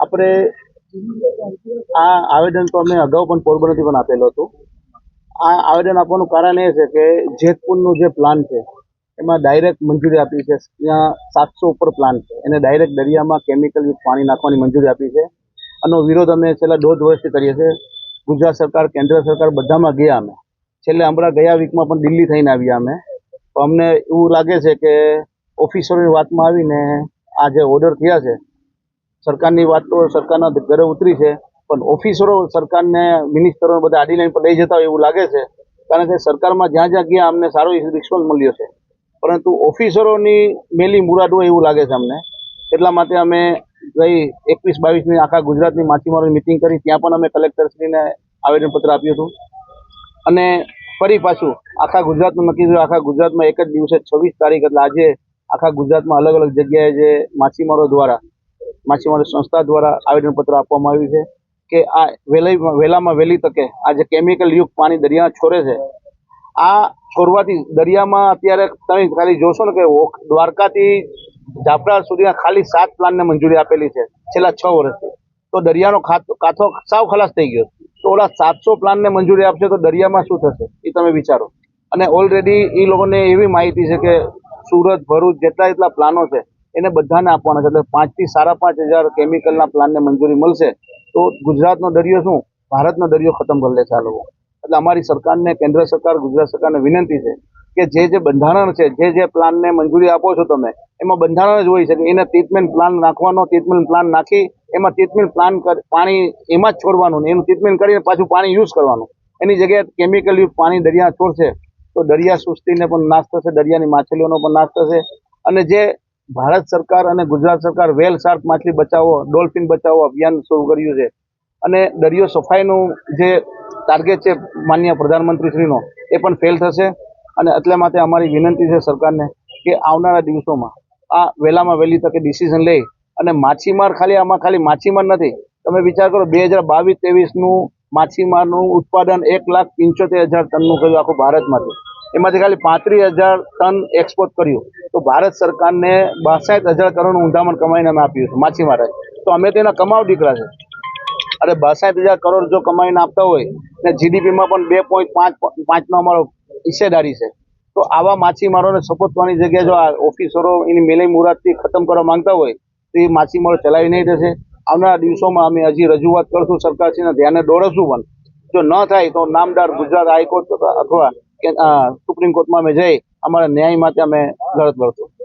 આપણે આ આવેદન તો અમે અગાઉ પણ પોરબંદરથી પણ આપેલું હતું. આ આવેદન આપવાનું કારણ એ છે કે જેતપુરનું જે પ્લાન છે, એમાં ડાયરેક્ટ મંજૂરી આપી છે. ત્યાં સાતસો ઉપર પ્લાન છે. એને ડાયરેક્ટ દરિયામાં કેમિકલ પાણી નાખવાની મંજૂરી આપી છે. આનો વિરોધ અમે છેલ્લા દોઢ વર્ષથી કરીએ છીએ. ગુજરાત સરકાર, કેન્દ્ર સરકાર બધામાં ગયા અમે. છેલ્લે હમણાં ગયા વીકમાં પણ દિલ્હી થઈને આવ્યા અમે. તો અમને એવું લાગે છે કે ઓફિસરોની વાતમાં આવીને આ જે ઓર્ડર થયા છે, સરકારની વાત તો સરકારના ઘરે ઉતરી છે, પણ ઓફિસરો સરકારને મિનિસ્ટરો બધા આડી લાઈન પર લઈ જતા હોય એવું લાગે છે, કારણ કે સરકારમાં જ્યાં જ્યાં ગયા અમને સારો રિસ્પોન્સ મળ્યો છે. પરંતુ ઓફિસરોની મેલી મુરાદ હોય એવું લાગે છે અમને. એટલા માટે અમે ગઈ એકવીસ બાવીસની આખા ગુજરાતની માછીમારોની મિટિંગ કરી, ત્યાં પણ અમે કલેક્ટરશ્રીને આવેદનપત્ર આપ્યું હતું. અને ફરી પાછું આખા ગુજરાતમાં નક્કી થયું, આખા ગુજરાતમાં એક જ દિવસે છવ્વીસ તારીખ, એટલે આજે આખા ગુજરાતમાં અલગ અલગ જગ્યાએ જે માછીમારો દ્વારા, માછીમારો સંસ્થા દ્વારા આવેદનપત્ર આપવામાં આવ્યું છે કે આ વહેલી વહેલામાં વહેલી તકે, આ જે કેમિકલ યુક્ત પાણી દરિયામાં છોડે છે, આ છોડવાથી દરિયામાં અત્યારે તમે ખાલી જોશો ને કે દ્વારકાથી જાફરા સુધીના ખાલી સાત પ્લાનને મંજૂરી આપેલી છે, છેલ્લા છ વર્ષથી. તો દરિયાનો કાથો સાવ ખલાસ થઈ ગયો. તો ઓલા સાતસો પ્લાનને મંજૂરી આપશે તો દરિયામાં શું થશે? એ તમે વિચારો. અને ઓલરેડી એ લોકોને એવી માહિતી છે કે સુરત, ભરૂચ જેટલા જેટલા પ્લાનો છે, એને બધાને આપવાના છે. એટલે પાંચથી સાડા પાંચ હજાર કેમિકલના પ્લાનને મંજૂરી મળશે, તો ગુજરાતનો દરિયો શું? ભારતનો દરિયો ખતમ કરી લેશે આ લોકો. એટલે અમારી સરકારને, કેન્દ્ર સરકાર, ગુજરાત સરકારને વિનંતી છે કે જે જે બંધારણ છે, જે જે પ્લાનને મંજૂરી આપો છો તમે, એમાં બંધારણ જ હોય છે કે એને ટ્રીટમેન્ટ પ્લાન નાખવાનો ટ્રીટમેન્ટ પ્લાન નાખી, એમાં ટ્રીટમેન્ટ પ્લાન પાણી એમાં જ છોડવાનું એનું ટ્રીટમેન્ટ કરીને પાછું પાણી યુઝ કરવાનું. એની જગ્યાએ કેમિકલ પાણી દરિયા છોડશે તો દરિયા સૃષ્ટિને પણ નાશ થશે, દરિયાની માછલીઓનો પણ નાશ થશે. અને જે ભારત સરકાર અને ગુજરાત સરકાર વેલ શાર્ક માછલી બચાવો, ડોલ્ફિન બચાવો અભિયાન શરૂ કર્યું છે. અને દરિયો સફાઈનું જે ટાર્ગેટ છે માન્ય પ્રધાનમંત્રીશ્રીનો, એ પણ ફેલ થશે. અને એટલા માટે અમારી વિનંતી છે સરકારને કે આવનારા દિવસોમાં આ વહેલામાં વહેલી તકે ડિસિઝન લઈ અને માછીમાર ખાલી, આમાં ખાલી માછીમાર નથી. તમે વિચાર કરો, બે હજાર બાવીસ, ત્રેવીસનું માછીમારનું ઉત્પાદન એક લાખ પંચોતેર હજાર ટનનું કર્યું આખું ભારતમાંથી. એમાંથી ખાલી પાંત્રીસ હજાર ટન એક્સપોર્ટ કર્યું. તો ભારત સરકારને બાસઠ હજાર કરોડનું ઊંધામણ કમાઈને અમે આપ્યું છે, માછીમારે. તો અમે તેના કમાવ દીકરા છે. અરે બાસઠ હજાર કરોડ જો કમાઈને આપતા હોય, ને જીડીપીમાં પણ બે પોઈન્ટ પાંચ પાંચનો અમારો હિસ્સેદારી છે. તો આવા માછીમારોને સપોર્ટવાની જગ્યાએ જો આ ઓફિસરો એની મેલે મુરાદથી ખતમ કરવા માંગતા હોય, તો એ માછીમારો ચલાવી નહીં થશે આવનારા દિવસોમાં અમે હજી રજૂઆત કરશું સરકારશ્રીને ધ્યાને દોરશું પણ. જો ન થાય તો નામદાર ગુજરાત હાઈકોર્ટ અથવા સુપ્રીમ કોર્ટમાં અમે જઈ અમારા ન્યાય માટે અમે લડત લડશું